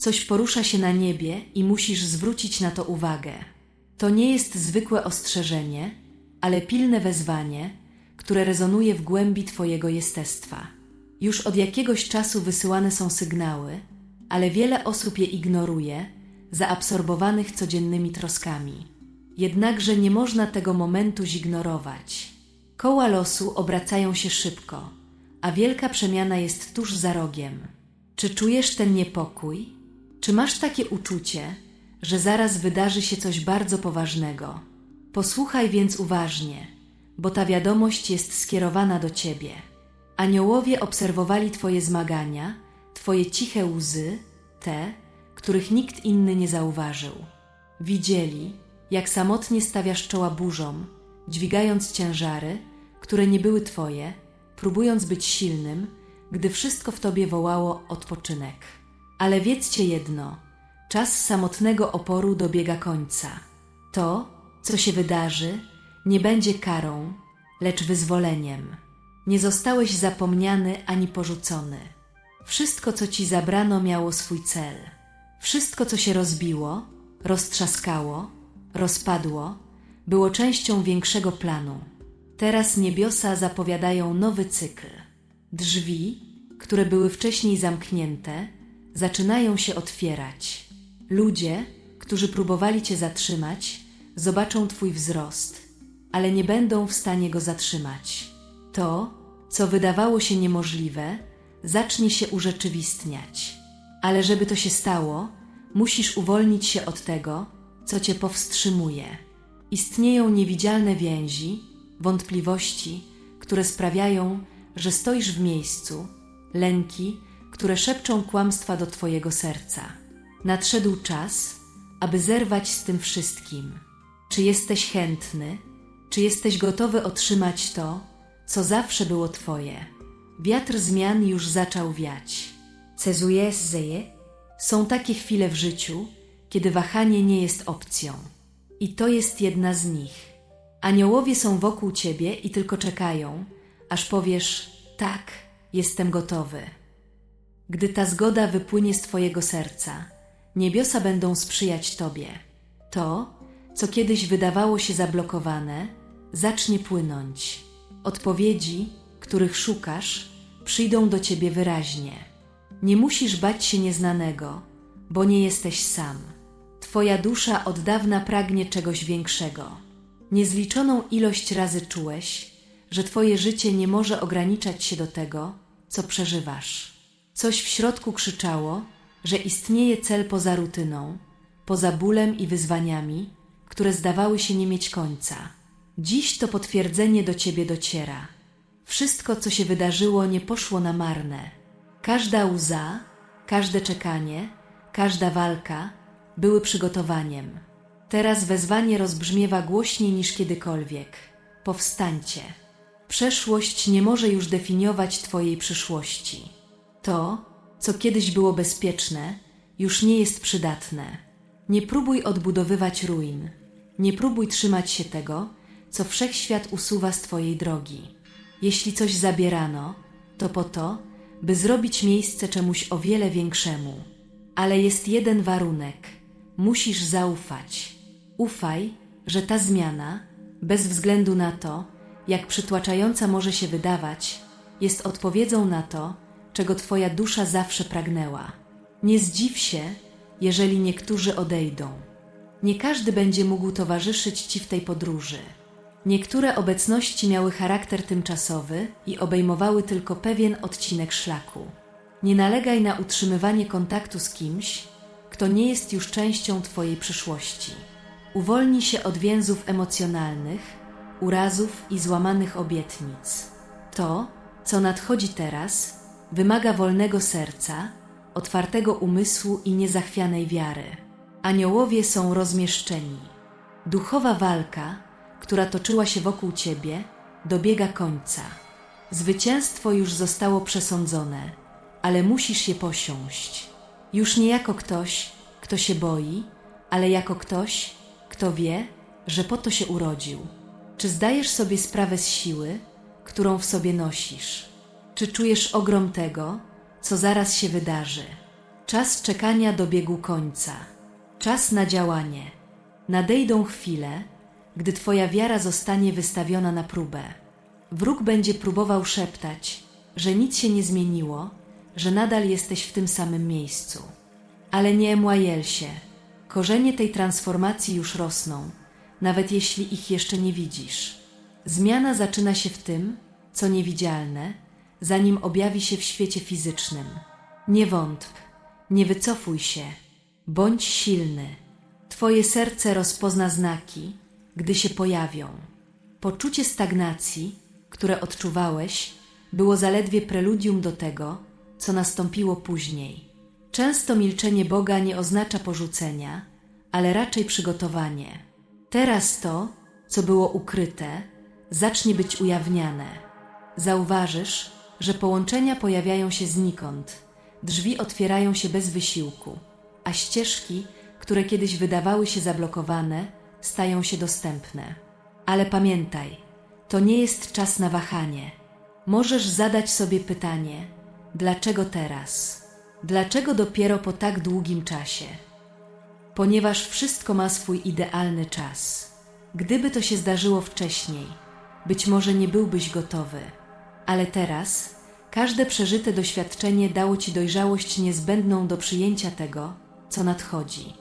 Coś porusza się na niebie i musisz zwrócić na to uwagę. To nie jest zwykłe ostrzeżenie, ale pilne wezwanie, które rezonuje w głębi Twojego jestestwa. Już od jakiegoś czasu wysyłane są sygnały, ale wiele osób je ignoruje, zaabsorbowanych codziennymi troskami. Jednakże nie można tego momentu zignorować. Koła losu obracają się szybko, a wielka przemiana jest tuż za rogiem. Czy czujesz ten niepokój? Czy masz takie uczucie, że zaraz wydarzy się coś bardzo poważnego? Posłuchaj więc uważnie, bo ta wiadomość jest skierowana do ciebie. Aniołowie obserwowali Twoje zmagania, Twoje ciche łzy, te, których nikt inny nie zauważył. Widzieli, jak samotnie stawiasz czoła burzom, dźwigając ciężary, które nie były Twoje, próbując być silnym, gdy wszystko w Tobie wołało odpoczynek. Ale wiedzcie jedno, czas samotnego oporu dobiega końca. To, co się wydarzy, nie będzie karą, lecz wyzwoleniem. Nie zostałeś zapomniany ani porzucony. Wszystko, co ci zabrano, miało swój cel. Wszystko, co się rozbiło, roztrzaskało, rozpadło, było częścią większego planu. Teraz niebiosa zapowiadają nowy cykl. Drzwi, które były wcześniej zamknięte, zaczynają się otwierać. Ludzie, którzy próbowali cię zatrzymać, zobaczą twój wzrost, ale nie będą w stanie go zatrzymać. To, co wydawało się niemożliwe, zacznie się urzeczywistniać. Ale żeby to się stało, musisz uwolnić się od tego, co cię powstrzymuje. Istnieją niewidzialne więzi, wątpliwości, które sprawiają, że stoisz w miejscu, lęki, które szepczą kłamstwa do twojego serca. Nadszedł czas, aby zerwać z tym wszystkim. Czy jesteś chętny? Czy jesteś gotowy otrzymać to, co zawsze było twoje? Wiatr zmian już zaczął wiać. Cezujesz Są takie chwile w życiu, kiedy wahanie nie jest opcją. I to jest jedna z nich. Aniołowie są wokół ciebie i tylko czekają, aż powiesz: Tak, jestem gotowy. Gdy ta zgoda wypłynie z twojego serca, niebiosa będą sprzyjać tobie. To, co kiedyś wydawało się zablokowane, zacznie płynąć. Odpowiedzi, których szukasz, przyjdą do ciebie wyraźnie. Nie musisz bać się nieznanego, bo nie jesteś sam. Twoja dusza od dawna pragnie czegoś większego. Niezliczoną ilość razy czułeś, że Twoje życie nie może ograniczać się do tego, co przeżywasz. Coś w środku krzyczało, że istnieje cel poza rutyną, poza bólem i wyzwaniami, które zdawały się nie mieć końca. Dziś to potwierdzenie do Ciebie dociera. Wszystko, co się wydarzyło, nie poszło na marne. Każda łza, każde czekanie, każda walka były przygotowaniem. Teraz wezwanie rozbrzmiewa głośniej niż kiedykolwiek. Powstańcie. Przeszłość nie może już definiować Twojej przyszłości. To, co kiedyś było bezpieczne, już nie jest przydatne. Nie próbuj odbudowywać ruin. Nie próbuj trzymać się tego, co wszechświat usuwa z Twojej drogi. Jeśli coś zabierano, to po to, by zrobić miejsce czemuś o wiele większemu. Ale jest jeden warunek: musisz zaufać. Ufaj, że ta zmiana, bez względu na to, jak przytłaczająca może się wydawać, jest odpowiedzią na to, czego Twoja dusza zawsze pragnęła. Nie zdziw się, jeżeli niektórzy odejdą. Nie każdy będzie mógł towarzyszyć Ci w tej podróży. Niektóre obecności miały charakter tymczasowy i obejmowały tylko pewien odcinek szlaku. Nie nalegaj na utrzymywanie kontaktu z kimś, kto nie jest już częścią Twojej przyszłości. Uwolnij się od więzów emocjonalnych, urazów i złamanych obietnic. To, co nadchodzi teraz, wymaga wolnego serca, otwartego umysłu i niezachwianej wiary. Aniołowie są rozmieszczeni. Duchowa walka, która toczyła się wokół ciebie, dobiega końca. Zwycięstwo już zostało przesądzone, ale musisz je posiąść. Już nie jako ktoś, kto się boi, ale jako ktoś, kto wie, że po to się urodził. Czy zdajesz sobie sprawę z siły, którą w sobie nosisz? Czy czujesz ogrom tego, co zaraz się wydarzy? Czas czekania dobiegł końca. Czas na działanie. Nadejdą chwile, gdy Twoja wiara zostanie wystawiona na próbę. Wróg będzie próbował szeptać, że nic się nie zmieniło, że nadal jesteś w tym samym miejscu. Ale nie emłajel się. Korzenie tej transformacji już rosną, nawet jeśli ich jeszcze nie widzisz. Zmiana zaczyna się w tym, co niewidzialne, zanim objawi się w świecie fizycznym. Nie wątp, nie wycofuj się, bądź silny. Twoje serce rozpozna znaki, gdy się pojawią. Poczucie stagnacji, które odczuwałeś, było zaledwie preludium do tego, co nastąpiło później. Często milczenie Boga nie oznacza porzucenia, ale raczej przygotowanie. Teraz to, co było ukryte, zacznie być ujawniane. Zauważysz, że połączenia pojawiają się znikąd, drzwi otwierają się bez wysiłku, a ścieżki, które kiedyś wydawały się zablokowane, stają się dostępne. Ale pamiętaj, to nie jest czas na wahanie. Możesz zadać sobie pytanie: dlaczego teraz? Dlaczego dopiero po tak długim czasie? Ponieważ wszystko ma swój idealny czas. Gdyby to się zdarzyło wcześniej, być może nie byłbyś gotowy, ale teraz każde przeżyte doświadczenie dało ci dojrzałość niezbędną do przyjęcia tego, co nadchodzi.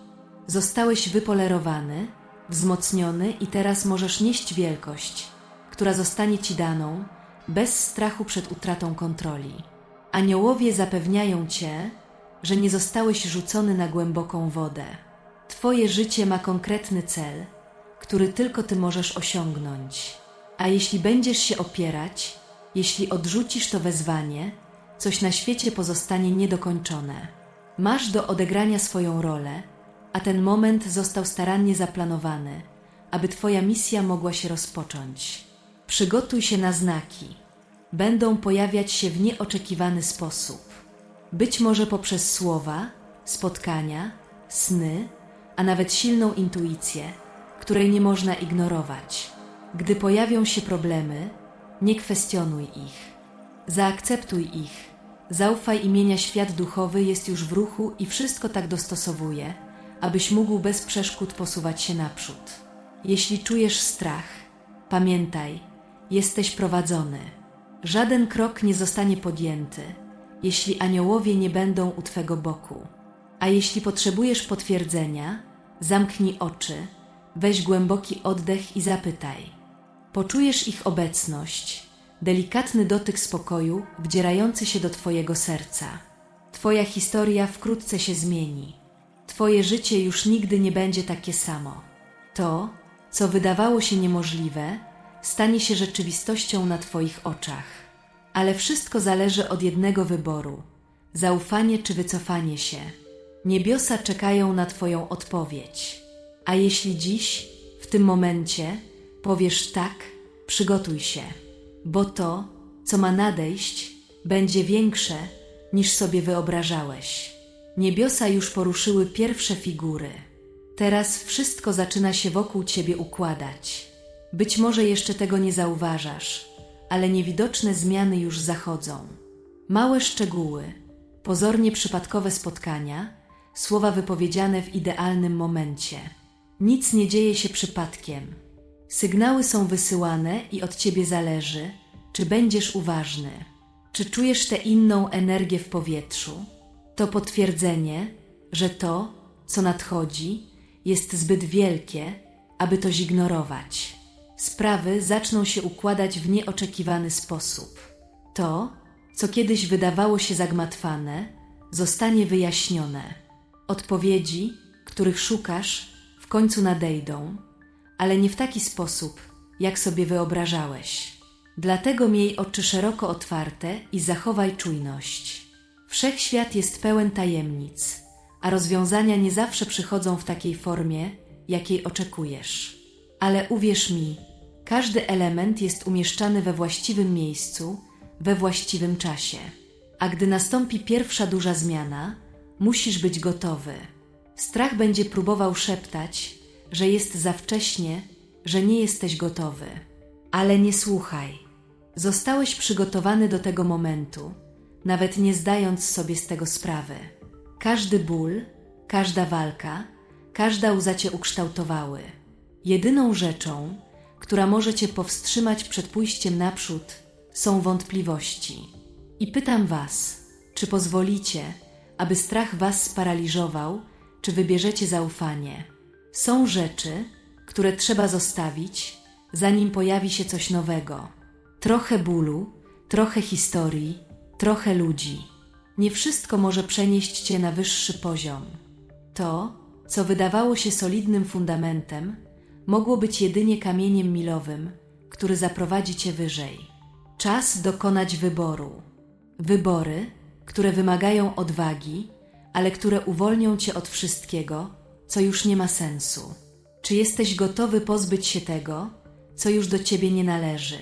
Zostałeś wypolerowany, wzmocniony i teraz możesz nieść wielkość, która zostanie ci daną, bez strachu przed utratą kontroli. Aniołowie zapewniają cię, że nie zostałeś rzucony na głęboką wodę. Twoje życie ma konkretny cel, który tylko ty możesz osiągnąć. A jeśli będziesz się opierać, jeśli odrzucisz to wezwanie, coś na świecie pozostanie niedokończone. Masz do odegrania swoją rolę, a ten moment został starannie zaplanowany, aby Twoja misja mogła się rozpocząć. Przygotuj się na znaki. Będą pojawiać się w nieoczekiwany sposób. Być może poprzez słowa, spotkania, sny, a nawet silną intuicję, której nie można ignorować. Gdy pojawią się problemy, nie kwestionuj ich. Zaakceptuj ich. Zaufaj imienia świat duchowy jest już w ruchu i wszystko tak dostosowuje, abyś mógł bez przeszkód posuwać się naprzód. Jeśli czujesz strach, pamiętaj, jesteś prowadzony. Żaden krok nie zostanie podjęty, jeśli aniołowie nie będą u Twego boku. A jeśli potrzebujesz potwierdzenia, zamknij oczy, weź głęboki oddech i zapytaj. Poczujesz ich obecność, delikatny dotyk spokoju wdzierający się do Twojego serca. Twoja historia wkrótce się zmieni. Twoje życie już nigdy nie będzie takie samo. To, co wydawało się niemożliwe, stanie się rzeczywistością na Twoich oczach. Ale wszystko zależy od jednego wyboru: zaufanie czy wycofanie się. Niebiosa czekają na Twoją odpowiedź. A jeśli dziś, w tym momencie, powiesz tak, przygotuj się, bo to, co ma nadejść, będzie większe niż sobie wyobrażałeś. Niebiosa już poruszyły pierwsze figury. Teraz wszystko zaczyna się wokół ciebie układać. Być może jeszcze tego nie zauważasz, ale niewidoczne zmiany już zachodzą. Małe szczegóły, pozornie przypadkowe spotkania, słowa wypowiedziane w idealnym momencie. Nic nie dzieje się przypadkiem. Sygnały są wysyłane i od ciebie zależy, czy będziesz uważny, czy czujesz tę inną energię w powietrzu. To potwierdzenie, że to, co nadchodzi, jest zbyt wielkie, aby to zignorować. Sprawy zaczną się układać w nieoczekiwany sposób. To, co kiedyś wydawało się zagmatwane, zostanie wyjaśnione. Odpowiedzi, których szukasz, w końcu nadejdą ale nie w taki sposób, jak sobie wyobrażałeś. Dlatego miej oczy szeroko otwarte i zachowaj czujność. Wszechświat jest pełen tajemnic, a rozwiązania nie zawsze przychodzą w takiej formie, jakiej oczekujesz. Ale uwierz mi, każdy element jest umieszczany we właściwym miejscu, we właściwym czasie. A gdy nastąpi pierwsza duża zmiana, musisz być gotowy. Strach będzie próbował szeptać, że jest za wcześnie, że nie jesteś gotowy. Ale nie słuchaj. Zostałeś przygotowany do tego momentu, nawet nie zdając sobie z tego sprawy. Każdy ból, każda walka, każda łza cię ukształtowały. Jedyną rzeczą, która może cię powstrzymać przed pójściem naprzód, są wątpliwości. I pytam was, czy pozwolicie, aby strach was sparaliżował, czy wybierzecie zaufanie? Są rzeczy, które trzeba zostawić, zanim pojawi się coś nowego. Trochę bólu, trochę historii, trochę ludzi. Nie wszystko może przenieść cię na wyższy poziom. To, co wydawało się solidnym fundamentem, mogło być jedynie kamieniem milowym, który zaprowadzi cię wyżej. Czas dokonać wyboru. Wybory, które wymagają odwagi, ale które uwolnią cię od wszystkiego, co już nie ma sensu. Czy jesteś gotowy pozbyć się tego, co już do ciebie nie należy?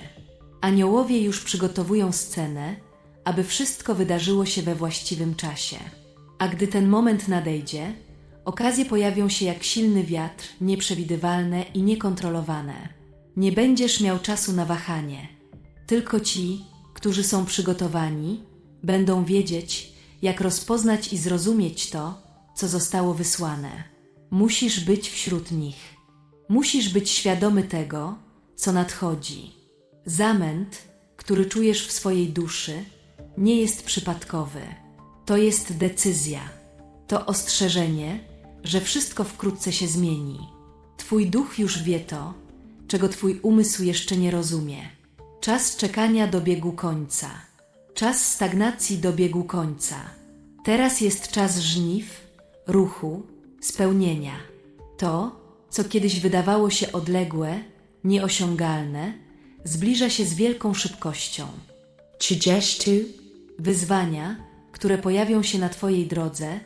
Aniołowie już przygotowują scenę, aby wszystko wydarzyło się we właściwym czasie. A gdy ten moment nadejdzie, okazje pojawią się jak silny wiatr, nieprzewidywalne i niekontrolowane. Nie będziesz miał czasu na wahanie. Tylko ci, którzy są przygotowani, będą wiedzieć, jak rozpoznać i zrozumieć to, co zostało wysłane. Musisz być wśród nich. Musisz być świadomy tego, co nadchodzi. Zamęt, który czujesz w swojej duszy, nie jest przypadkowy. To jest decyzja. To ostrzeżenie, że wszystko wkrótce się zmieni. Twój duch już wie to, czego twój umysł jeszcze nie rozumie. Czas czekania dobiegł końca. Czas stagnacji dobiegł końca. Teraz jest czas żniw, ruchu, spełnienia. To, co kiedyś wydawało się odległe, nieosiągalne, zbliża się z wielką szybkością. Trzydziestu, Wyzwania, które pojawią się na Twojej drodze,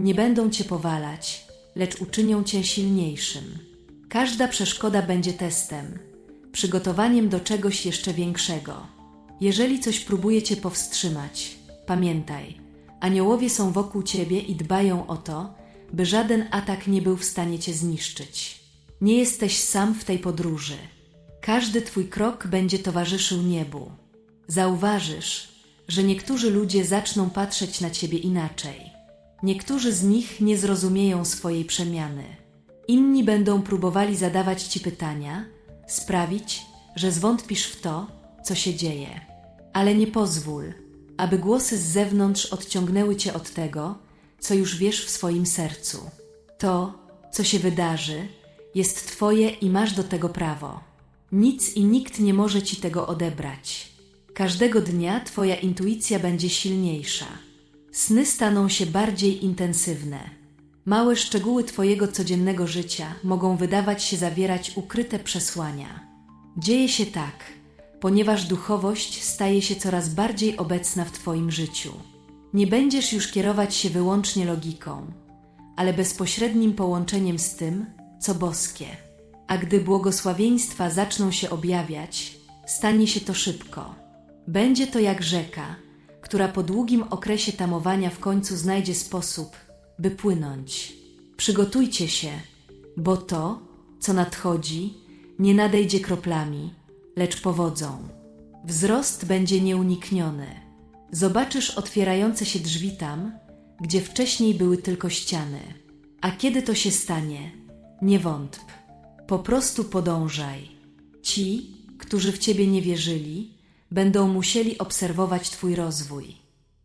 nie będą Cię powalać, lecz uczynią Cię silniejszym. Każda przeszkoda będzie testem, przygotowaniem do czegoś jeszcze większego. Jeżeli coś próbuje Cię powstrzymać, pamiętaj, aniołowie są wokół Ciebie i dbają o to, by żaden atak nie był w stanie Cię zniszczyć. Nie jesteś sam w tej podróży. Każdy Twój krok będzie towarzyszył niebu. Zauważysz, że niektórzy ludzie zaczną patrzeć na Ciebie inaczej. Niektórzy z nich nie zrozumieją swojej przemiany. Inni będą próbowali zadawać Ci pytania, sprawić, że zwątpisz w to, co się dzieje. Ale nie pozwól, aby głosy z zewnątrz odciągnęły Cię od tego, co już wiesz w swoim sercu. To, co się wydarzy, jest Twoje i masz do tego prawo. Nic i nikt nie może Ci tego odebrać. Każdego dnia Twoja intuicja będzie silniejsza. Sny staną się bardziej intensywne. Małe szczegóły Twojego codziennego życia mogą wydawać się zawierać ukryte przesłania. Dzieje się tak, ponieważ duchowość staje się coraz bardziej obecna w Twoim życiu. Nie będziesz już kierować się wyłącznie logiką, ale bezpośrednim połączeniem z tym, co boskie. A gdy błogosławieństwa zaczną się objawiać, stanie się to szybko. Będzie to jak rzeka, która po długim okresie tamowania w końcu znajdzie sposób, by płynąć. Przygotujcie się, bo to, co nadchodzi, nie nadejdzie kroplami, lecz powodzą. Wzrost będzie nieunikniony. Zobaczysz otwierające się drzwi tam, gdzie wcześniej były tylko ściany. A kiedy to się stanie, nie wątp. Po prostu podążaj. Ci, którzy w ciebie nie wierzyli, będą musieli obserwować Twój rozwój.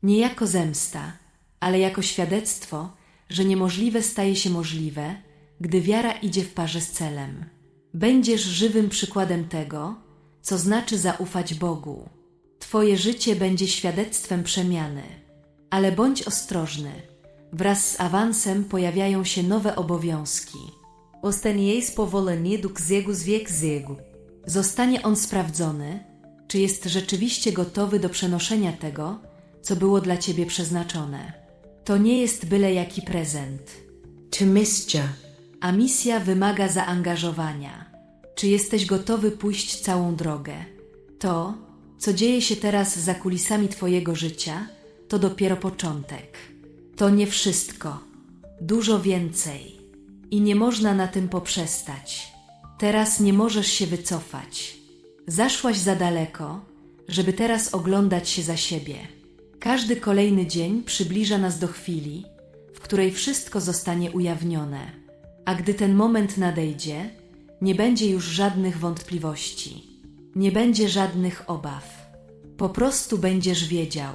Nie jako zemsta, ale jako świadectwo, że niemożliwe staje się możliwe, gdy wiara idzie w parze z celem. Będziesz żywym przykładem tego, co znaczy zaufać Bogu. Twoje życie będzie świadectwem przemiany. Ale bądź ostrożny. Wraz z awansem pojawiają się nowe obowiązki. Ostanieis powoleni do księgu z wiek księgu. Zostanie on sprawdzony, czy jest rzeczywiście gotowy do przenoszenia tego, co było dla ciebie przeznaczone. To nie jest byle jaki prezent, To misja. a misja wymaga zaangażowania. Czy jesteś gotowy pójść całą drogę? To, co dzieje się teraz za kulisami Twojego życia, to dopiero początek. To nie wszystko, dużo więcej. I nie można na tym poprzestać. Teraz nie możesz się wycofać. Zaszłaś za daleko, żeby teraz oglądać się za siebie. Każdy kolejny dzień przybliża nas do chwili, w której wszystko zostanie ujawnione. A gdy ten moment nadejdzie, nie będzie już żadnych wątpliwości, nie będzie żadnych obaw. Po prostu będziesz wiedział.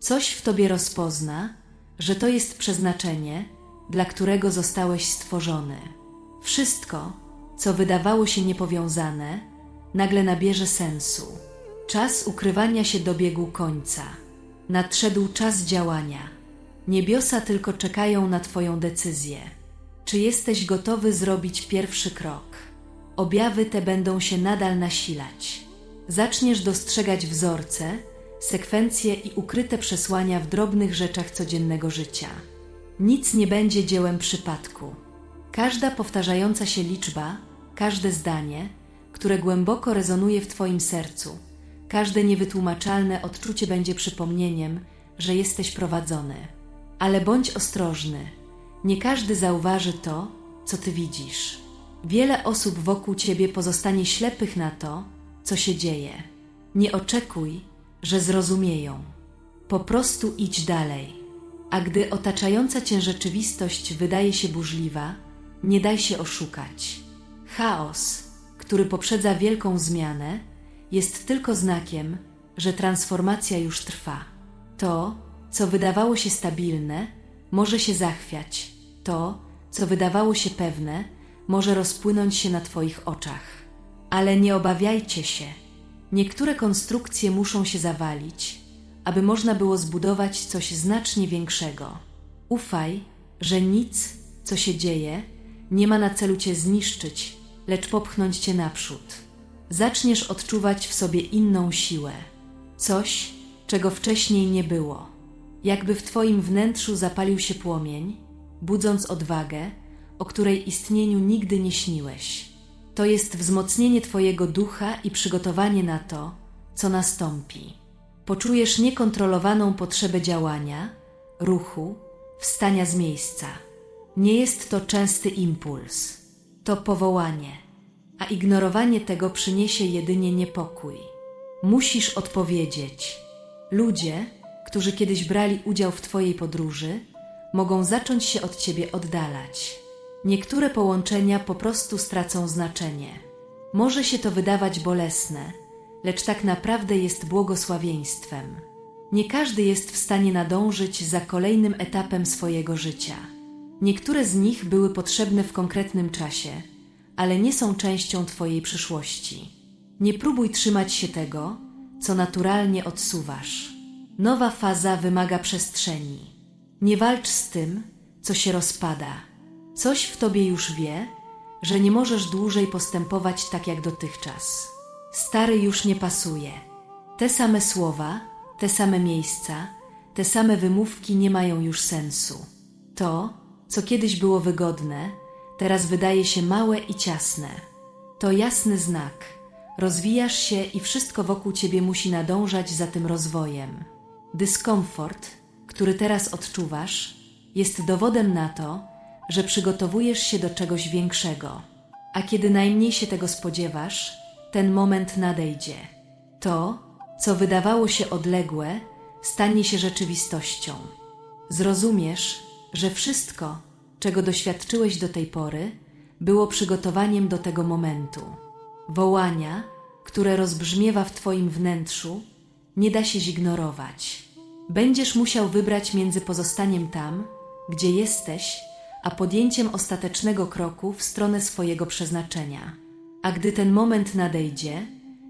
Coś w tobie rozpozna, że to jest przeznaczenie, dla którego zostałeś stworzony. Wszystko, co wydawało się niepowiązane, nagle nabierze sensu. Czas ukrywania się dobiegł końca. Nadszedł czas działania. Niebiosa tylko czekają na Twoją decyzję. Czy jesteś gotowy zrobić pierwszy krok? Objawy te będą się nadal nasilać. Zaczniesz dostrzegać wzorce, sekwencje i ukryte przesłania w drobnych rzeczach codziennego życia. Nic nie będzie dziełem przypadku. Każda powtarzająca się liczba, każde zdanie, które głęboko rezonuje w Twoim sercu, każde niewytłumaczalne odczucie będzie przypomnieniem, że jesteś prowadzony. Ale bądź ostrożny. Nie każdy zauważy to, co Ty widzisz. Wiele osób wokół Ciebie pozostanie ślepych na to, co się dzieje. Nie oczekuj, że zrozumieją. Po prostu idź dalej. A gdy otaczająca cię rzeczywistość wydaje się burzliwa, nie daj się oszukać. Chaos, który poprzedza wielką zmianę, jest tylko znakiem, że transformacja już trwa. To, co wydawało się stabilne, może się zachwiać. To, co wydawało się pewne, może rozpłynąć się na Twoich oczach. Ale nie obawiajcie się. Niektóre konstrukcje muszą się zawalić, aby można było zbudować coś znacznie większego. Ufaj, że nic, co się dzieje, nie ma na celu cię zniszczyć, lecz popchnąć cię naprzód. Zaczniesz odczuwać w sobie inną siłę, coś, czego wcześniej nie było. Jakby w twoim wnętrzu zapalił się płomień, budząc odwagę, o której istnieniu nigdy nie śniłeś. To jest wzmocnienie twojego ducha i przygotowanie na to, co nastąpi. Poczujesz niekontrolowaną potrzebę działania, ruchu, wstania z miejsca. Nie jest to częsty impuls, to powołanie, a ignorowanie tego przyniesie jedynie niepokój. Musisz odpowiedzieć. Ludzie, którzy kiedyś brali udział w Twojej podróży, mogą zacząć się od Ciebie oddalać. Niektóre połączenia po prostu stracą znaczenie. Może się to wydawać bolesne, lecz tak naprawdę jest błogosławieństwem. Nie każdy jest w stanie nadążyć za kolejnym etapem swojego życia. Niektóre z nich były potrzebne w konkretnym czasie, ale nie są częścią Twojej przyszłości. Nie próbuj trzymać się tego, co naturalnie odsuwasz. Nowa faza wymaga przestrzeni. Nie walcz z tym, co się rozpada. Coś w tobie już wie, że nie możesz dłużej postępować tak jak dotychczas. Stary już nie pasuje. Te same słowa, te same miejsca, te same wymówki nie mają już sensu. To, co kiedyś było wygodne, teraz wydaje się małe i ciasne. To jasny znak. Rozwijasz się i wszystko wokół ciebie musi nadążać za tym rozwojem. Dyskomfort, który teraz odczuwasz, jest dowodem na to, że przygotowujesz się do czegoś większego. A kiedy najmniej się tego spodziewasz, ten moment nadejdzie. To, co wydawało się odległe, stanie się rzeczywistością. Zrozumiesz, że wszystko, czego doświadczyłeś do tej pory, było przygotowaniem do tego momentu. Wołania, które rozbrzmiewa w Twoim wnętrzu, nie da się zignorować. Będziesz musiał wybrać między pozostaniem tam, gdzie jesteś, a podjęciem ostatecznego kroku w stronę swojego przeznaczenia. A gdy ten moment nadejdzie,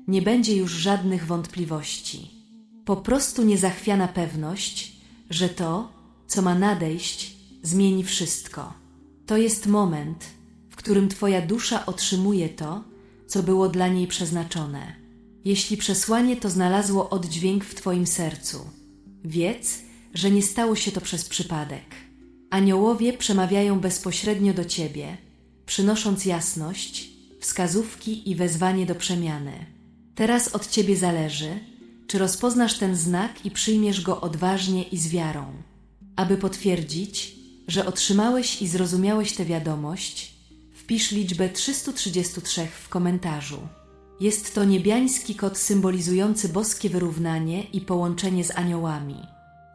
nie będzie już żadnych wątpliwości. Po prostu niezachwiana pewność, że to, co ma nadejść, zmieni wszystko. To jest moment, w którym Twoja dusza otrzymuje to, co było dla niej przeznaczone. Jeśli przesłanie to znalazło oddźwięk w Twoim sercu, wiedz, że nie stało się to przez przypadek. Aniołowie przemawiają bezpośrednio do Ciebie, przynosząc jasność, wskazówki i wezwanie do przemiany. Teraz od Ciebie zależy, czy rozpoznasz ten znak i przyjmiesz go odważnie i z wiarą. Aby potwierdzić, że otrzymałeś i zrozumiałeś tę wiadomość, wpisz liczbę 333 w komentarzu. Jest to niebiański kod symbolizujący boskie wyrównanie i połączenie z aniołami.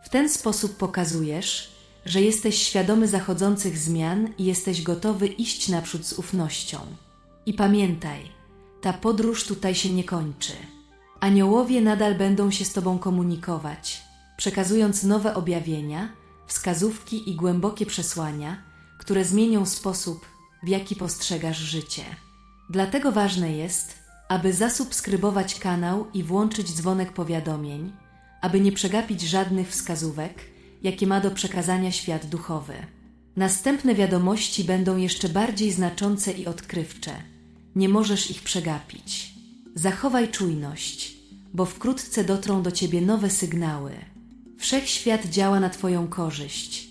W ten sposób pokazujesz, że jesteś świadomy zachodzących zmian i jesteś gotowy iść naprzód z ufnością. I pamiętaj, ta podróż tutaj się nie kończy. Aniołowie nadal będą się z Tobą komunikować, przekazując nowe objawienia, wskazówki i głębokie przesłania, które zmienią sposób, w jaki postrzegasz życie. Dlatego ważne jest, aby zasubskrybować kanał i włączyć dzwonek powiadomień, aby nie przegapić żadnych wskazówek, jakie ma do przekazania świat duchowy. Następne wiadomości będą jeszcze bardziej znaczące i odkrywcze. Nie możesz ich przegapić. Zachowaj czujność, bo wkrótce dotrą do ciebie nowe sygnały. Wszechświat działa na Twoją korzyść.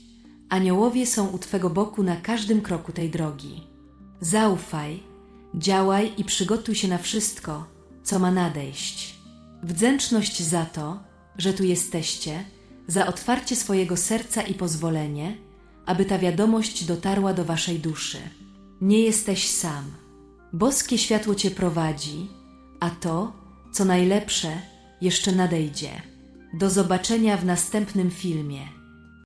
Aniołowie są u Twego boku na każdym kroku tej drogi. Zaufaj, działaj i przygotuj się na wszystko, co ma nadejść. Wdzięczność za to, że tu jesteście, za otwarcie swojego serca i pozwolenie, aby ta wiadomość dotarła do Waszej duszy. Nie jesteś sam. Boskie światło Cię prowadzi, a to, co najlepsze, jeszcze nadejdzie. Do zobaczenia w następnym filmie.